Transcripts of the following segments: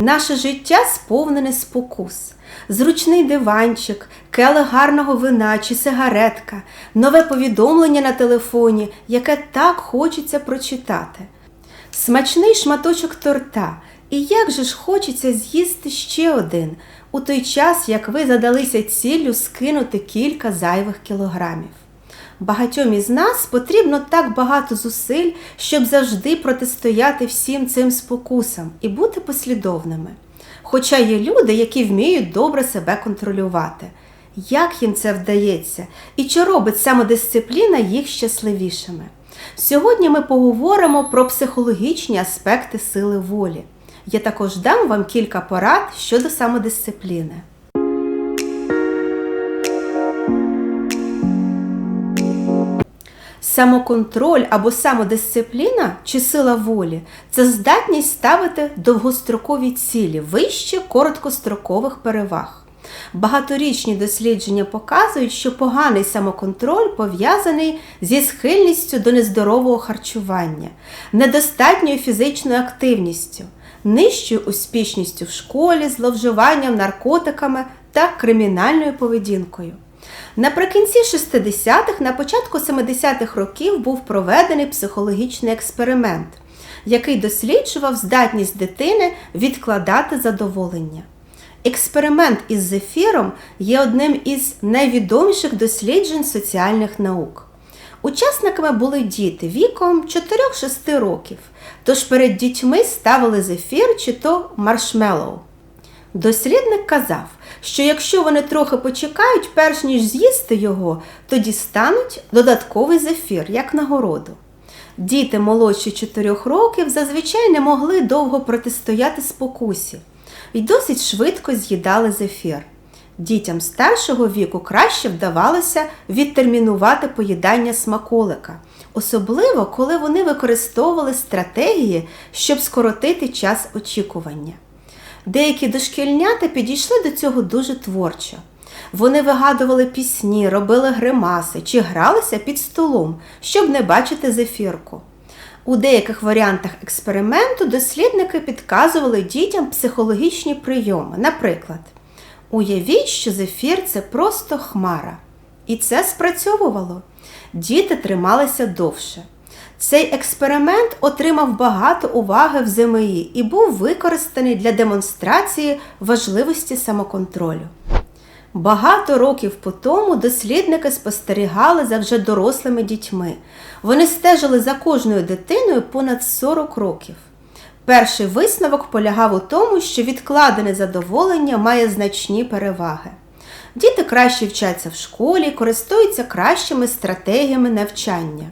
Наше життя сповнене спокус. Зручний диванчик, келих гарного вина чи сигаретка, нове повідомлення на телефоні, яке так хочеться прочитати. Смачний шматочок торта. І як же ж хочеться з'їсти ще один, у той час, як ви задалися ціллю скинути кілька зайвих кілограмів. Багатьом із нас потрібно так багато зусиль, щоб завжди протистояти всім цим спокусам і бути послідовними. Хоча є люди, які вміють добре себе контролювати. Як їм це вдається і чи робить самодисципліна їх щасливішими? Сьогодні ми поговоримо про психологічні аспекти сили волі. Я також дам вам кілька порад щодо самодисципліни. Самоконтроль або самодисципліна чи сила волі це здатність ставити довгострокові цілі вище короткострокових переваг. Багаторічні дослідження показують, що поганий самоконтроль пов'язаний зі схильністю до нездорового харчування, недостатньою фізичною активністю, нижчою успішністю в школі, зловживанням наркотиками та кримінальною поведінкою. Наприкінці 60-х, на початку 70-х років був проведений психологічний експеримент, який досліджував здатність дитини відкладати задоволення. Експеримент із зефіром є одним із найвідоміших досліджень соціальних наук. Учасниками були діти віком 4-6 років, тож перед дітьми ставили зефір чи то маршмеллоу. Дослідник казав, що якщо вони трохи почекають, перш ніж з'їсти його, то дістануть додатковий зефір, як нагороду. Діти молодші 4 років зазвичай не могли довго протистояти спокусі і досить швидко з'їдали зефір. Дітям старшого віку краще вдавалося відтермінувати поїдання смаколика, особливо коли вони використовували стратегії, щоб скоротити час очікування. Деякі дошкільнята підійшли до цього дуже творчо. Вони вигадували пісні, робили гримаси чи гралися під столом, щоб не бачити зефірку. У деяких варіантах експерименту дослідники підказували дітям психологічні прийоми. Наприклад, уявіть, що зефір це просто хмара. І це спрацьовувало. Діти трималися довше. Цей експеримент отримав багато уваги в ЗМІ і був використаний для демонстрації важливості самоконтролю. Багато років по тому дослідники спостерігали за вже дорослими дітьми. Вони стежили за кожною дитиною понад 40 років. Перший висновок полягав у тому, що відкладене задоволення має значні переваги. Діти краще вчаться в школі, користуються кращими стратегіями навчання.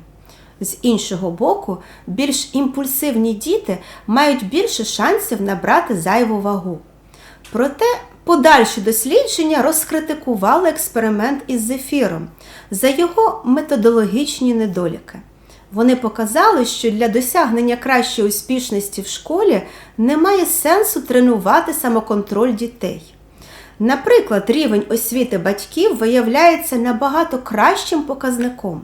З іншого боку, більш імпульсивні діти мають більше шансів набрати зайву вагу. Проте подальші дослідження розкритикували експеримент із зефіром за його методологічні недоліки. Вони показали, що для досягнення кращої успішності в школі немає сенсу тренувати самоконтроль дітей. Наприклад, рівень освіти батьків виявляється набагато кращим показником.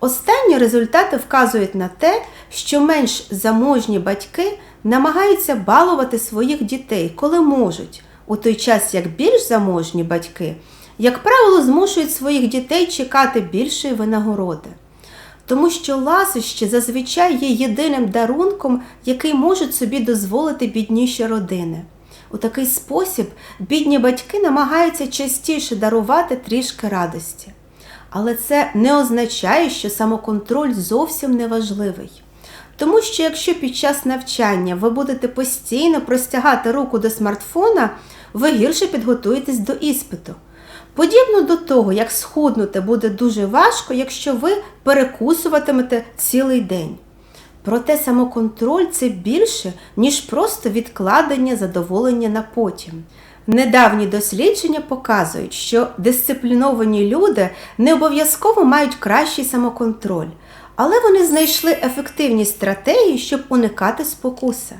Останні результати вказують на те, що менш заможні батьки намагаються балувати своїх дітей, коли можуть, у той час як більш заможні батьки, як правило, змушують своїх дітей чекати більшої винагороди. Тому що ласощі зазвичай є єдиним дарунком, який можуть собі дозволити бідніші родини. У такий спосіб бідні батьки намагаються частіше дарувати трішки радості. Але це не означає, що самоконтроль зовсім не важливий. Тому що якщо під час навчання ви будете постійно простягати руку до смартфона, ви гірше підготуєтесь до іспиту. Подібно до того, як схуднути буде дуже важко, якщо ви перекусуватимете цілий день. Проте самоконтроль це більше, ніж просто відкладення задоволення на потім. Недавні дослідження показують, що дисципліновані люди не обов'язково мають кращий самоконтроль, але вони знайшли ефективні стратегії, щоб уникати спокуси.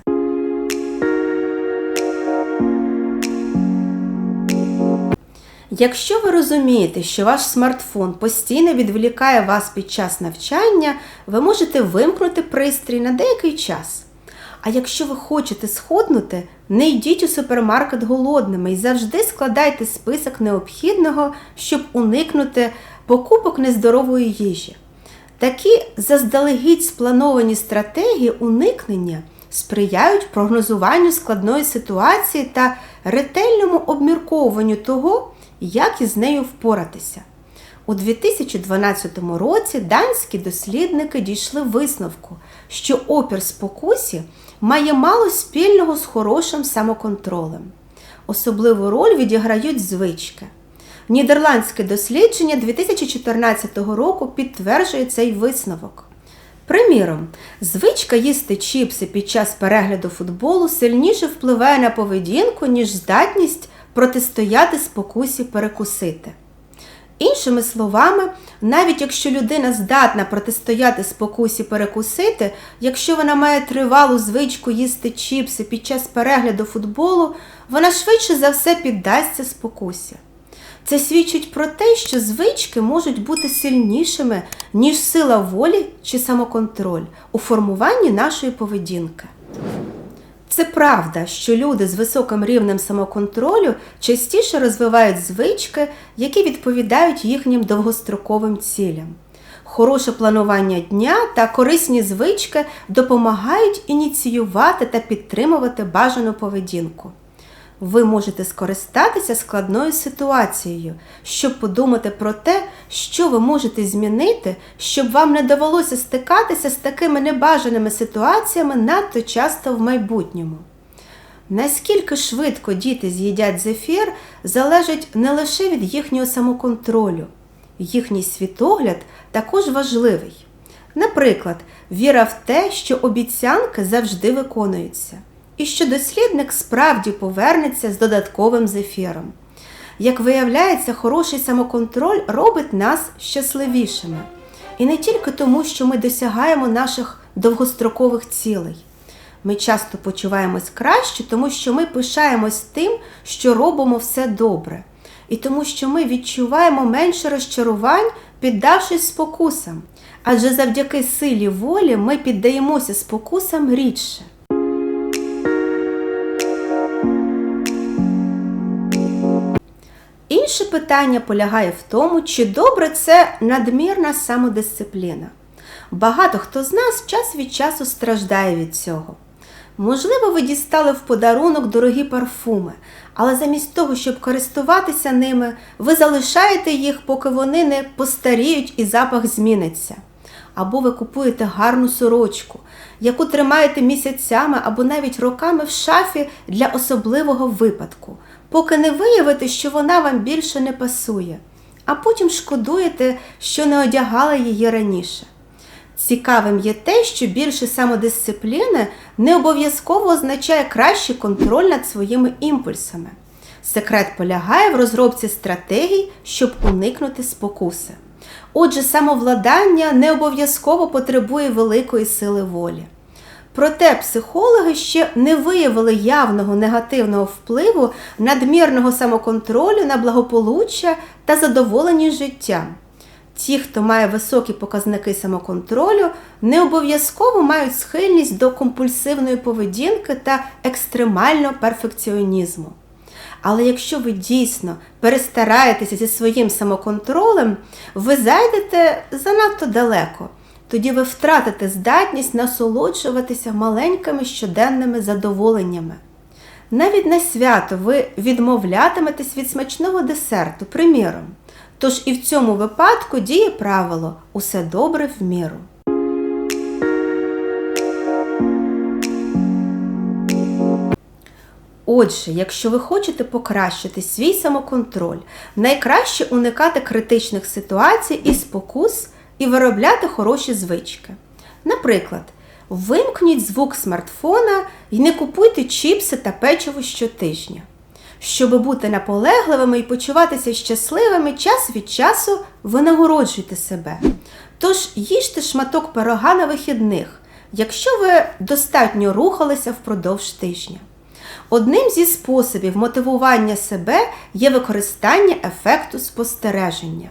Якщо ви розумієте, що ваш смартфон постійно відволікає вас під час навчання, ви можете вимкнути пристрій на деякий час. А якщо ви хочете схуднути, не йдіть у супермаркет голодними і завжди складайте список необхідного, щоб уникнути покупок нездорової їжі. Такі заздалегідь сплановані стратегії уникнення сприяють прогнозуванню складної ситуації та ретельному обмірковуванню того, як із нею впоратися. У 2012 році данські дослідники дійшли висновку, що опір спокусі має мало спільного з хорошим самоконтролем. Особливу роль відіграють звички. Нідерландське дослідження 2014 року підтверджує цей висновок. Приміром, звичка їсти чіпси під час перегляду футболу сильніше впливає на поведінку, ніж здатність протистояти спокусі перекусити. Іншими словами, навіть якщо людина здатна протистояти спокусі перекусити, якщо вона має тривалу звичку їсти чіпси під час перегляду футболу, вона швидше за все піддасться спокусі. Це свідчить про те, що звички можуть бути сильнішими, ніж сила волі чи самоконтроль у формуванні нашої поведінки. Це правда, що люди з високим рівнем самоконтролю частіше розвивають звички, які відповідають їхнім довгостроковим цілям. Хороше планування дня та корисні звички допомагають ініціювати та підтримувати бажану поведінку. Ви можете скористатися складною ситуацією, щоб подумати про те, що ви можете змінити, щоб вам не довелося стикатися з такими небажаними ситуаціями надто часто в майбутньому. Наскільки швидко діти з'їдять зефір, залежить не лише від їхнього самоконтролю, їхній світогляд також важливий. Наприклад, віра в те, що обіцянки завжди виконуються і що дослідник справді повернеться з додатковим зефіром. Як виявляється, хороший самоконтроль робить нас щасливішими. І не тільки тому, що ми досягаємо наших довгострокових цілей. Ми часто почуваємось краще, тому що ми пишаємось тим, що робимо все добре, і тому, що ми відчуваємо менше розчарувань, піддавшись спокусам. Адже завдяки силі волі ми піддаємося спокусам рідше. Інше питання полягає в тому, чи добре це надмірна самодисципліна. Багато хто з нас час від часу страждає від цього. Можливо, ви дістали в подарунок дорогі парфуми, але замість того, щоб користуватися ними, ви залишаєте їх, поки вони не постаріють і запах зміниться. Або ви купуєте гарну сорочку, яку тримаєте місяцями або навіть роками в шафі для особливого випадку поки не виявите, що вона вам більше не пасує, а потім шкодуєте, що не одягали її раніше. Цікавим є те, що більше самодисципліни не обов'язково означає кращий контроль над своїми імпульсами. Секрет полягає в розробці стратегій, щоб уникнути спокуси. Отже, самовладання не обов'язково потребує великої сили волі. Проте психологи ще не виявили явного негативного впливу надмірного самоконтролю на благополуччя та задоволеність життям. Ті, хто має високі показники самоконтролю, не обов'язково мають схильність до компульсивної поведінки та екстремального перфекціонізму. Але якщо ви дійсно перестараєтеся зі своїм самоконтролем, ви зайдете занадто далеко тоді ви втратите здатність насолоджуватися маленькими щоденними задоволеннями. Навіть на свято ви відмовлятиметесь від смачного десерту, приміром. Тож і в цьому випадку діє правило усе добре в міру. Отже, якщо ви хочете покращити свій самоконтроль, найкраще уникати критичних ситуацій і спокус і виробляти хороші звички. Наприклад, вимкніть звук смартфона і не купуйте чіпси та печиво щотижня. Щоб бути наполегливими і почуватися щасливими, час від часу винагороджуйте себе. Тож їжте шматок пирога на вихідних, якщо ви достатньо рухалися впродовж тижня. Одним зі способів мотивування себе є використання ефекту спостереження.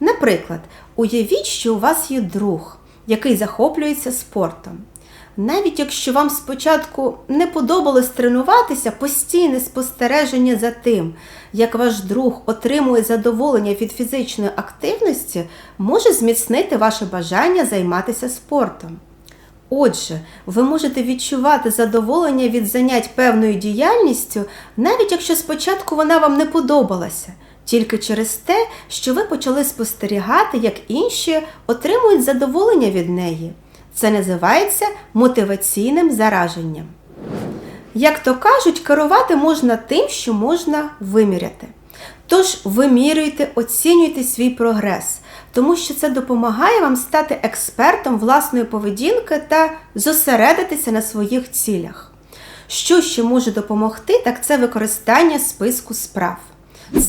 Наприклад, уявіть, що у вас є друг, який захоплюється спортом. Навіть якщо вам спочатку не подобалось тренуватися, постійне спостереження за тим, як ваш друг отримує задоволення від фізичної активності, може зміцнити ваше бажання займатися спортом. Отже, ви можете відчувати задоволення від занять певною діяльністю, навіть якщо спочатку вона вам не подобалася, тільки через те, що ви почали спостерігати, як інші отримують задоволення від неї. Це називається мотиваційним зараженням. Як то кажуть, керувати можна тим, що можна виміряти. Тож вимірюйте, оцінюйте свій прогрес, тому що це допомагає вам стати експертом власної поведінки та зосередитися на своїх цілях. Що ще може допомогти, так це використання списку справ.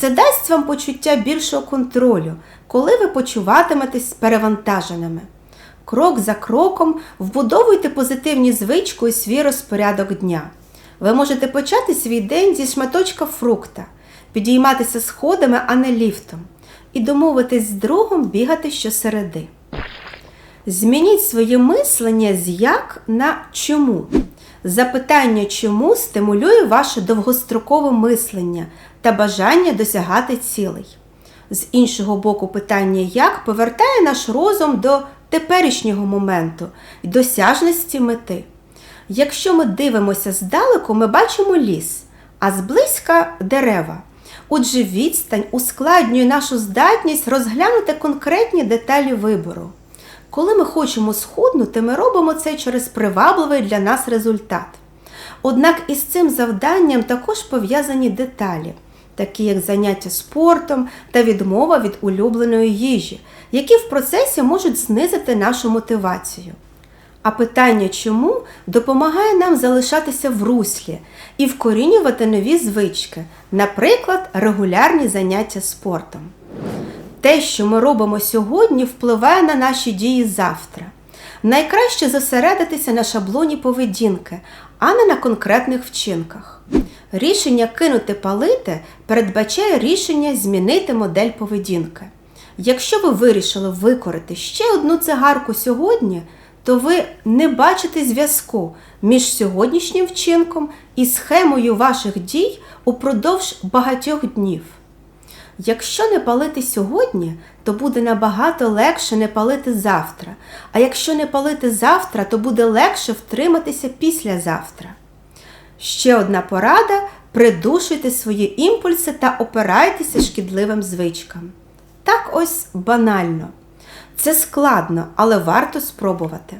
Це дасть вам почуття більшого контролю, коли ви почуватиметесь перевантаженими. Крок за кроком вбудовуйте позитивні звички у свій розпорядок дня. Ви можете почати свій день зі шматочка фрукта, підійматися сходами, а не ліфтом, і домовитись з другом бігати щосереди. Змініть своє мислення з як на чому. Запитання чому стимулює ваше довгострокове мислення та бажання досягати цілей. З іншого боку, питання як повертає наш розум до теперішнього моменту і досяжності мети. Якщо ми дивимося здалеку, ми бачимо ліс, а зблизька дерева. Отже, відстань ускладнює нашу здатність розглянути конкретні деталі вибору. Коли ми хочемо схуднути, ми робимо це через привабливий для нас результат. Однак із цим завданням також пов'язані деталі, такі як заняття спортом та відмова від улюбленої їжі, які в процесі можуть знизити нашу мотивацію. А питання чому допомагає нам залишатися в руслі і вкорінювати нові звички, наприклад, регулярні заняття спортом. Те, що ми робимо сьогодні, впливає на наші дії завтра. Найкраще зосередитися на шаблоні поведінки, а не на конкретних вчинках. Рішення кинути палити передбачає рішення змінити модель поведінки. Якщо ви вирішили викорити ще одну цигарку сьогодні, то ви не бачите зв'язку між сьогоднішнім вчинком і схемою ваших дій упродовж багатьох днів. Якщо не палити сьогодні, то буде набагато легше не палити завтра. А якщо не палити завтра, то буде легше втриматися післязавтра. Ще одна порада: придушуйте свої імпульси та опирайтеся шкідливим звичкам. Так ось банально. Це складно, але варто спробувати.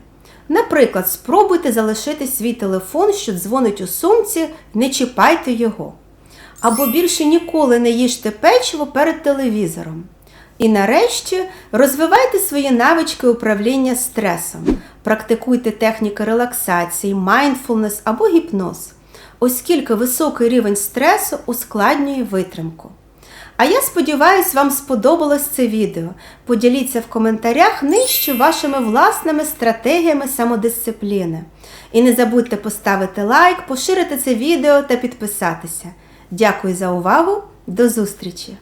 Наприклад, спробуйте залишити свій телефон, що дзвонить у сумці, не чіпайте його. Або більше ніколи не їжте печиво перед телевізором. І нарешті розвивайте свої навички управління стресом, практикуйте техніки релаксації, майндфулнес або гіпноз, оскільки високий рівень стресу ускладнює витримку. А я сподіваюся, вам сподобалось це відео. Поділіться в коментарях нижче вашими власними стратегіями самодисципліни. І не забудьте поставити лайк, поширити це відео та підписатися. Дякую за увагу! До зустрічі!